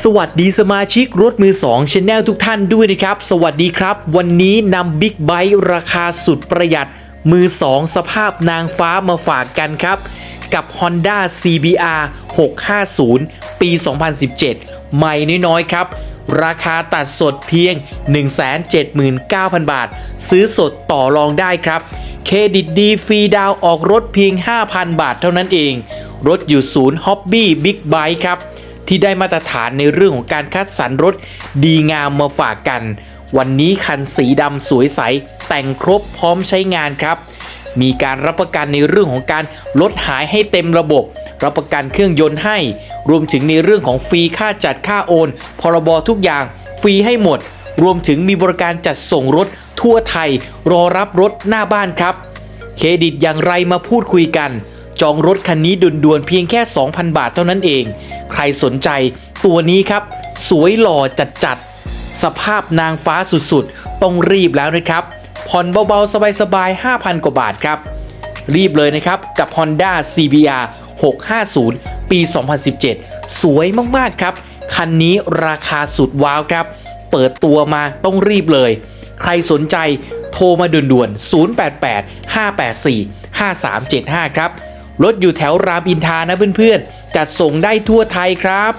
สวัสดีสมาชิกรถมือ2ชแนลทุกท่านด้วยนะครับ สวัสดีครับ วันนี้นำบิ๊กไบค์ราคาสุดประหยัด มือ 2 สภาพนางฟ้ามาฝากกันครับ กับ Honda CBR 650 ปี 2017 ใหม่น้อยๆครับ ราคาตัดสดเพียง 179,000 บาท ซื้อสดต่อรองได้ครับ เครดิตดีฟรีดาวออกรถเพียง 5,000 บาทเท่านั้นเอง รถอยู่ศูนย์ Hobby Big Bike ครับ ที่ได้มาตรฐานในเรื่องของการคัดสรรรถดีงามมาฝากกัน วันนี้คันสีดำสวยใส แต่งครบพร้อมใช้งานครับ มีการรับประกันในเรื่องของการลดหายให้เต็มระบบ รับประกันเครื่องยนต์ให้ รวมถึงในเรื่องของฟรีค่าจัดค่าโอน พรบทุกอย่างฟรีให้หมด รวมถึงมีบริการจัดส่งรถทั่วไทย รอรับรถหน้าบ้านครับ เครดิตอย่างไรมาพูดคุยกัน จองรถคันนี้ด่วนๆเพียงแค่ 2,000 บาทเท่านั้นเอง ใครสนใจตัวนี้ครับ สวยหล่อจัดๆ สภาพนางฟ้าสุดๆ ต้องรีบแล้วนะครับ ผ่อนเบาๆ สบายๆ 5,000 กว่าบาทครับ รีบเลยนะครับ กับ Honda CBR 650 ปี 2017 สวยมากๆครับ คันนี้ราคาสุดว้าวครับ เปิดตัวมาต้องรีบเลย ใครสนใจโทรมาด่วนๆ088 584 5375 ครับ รถอยู่แถวรามอินทานะเพื่อนๆ จัดส่งได้ทั่วไทยครับ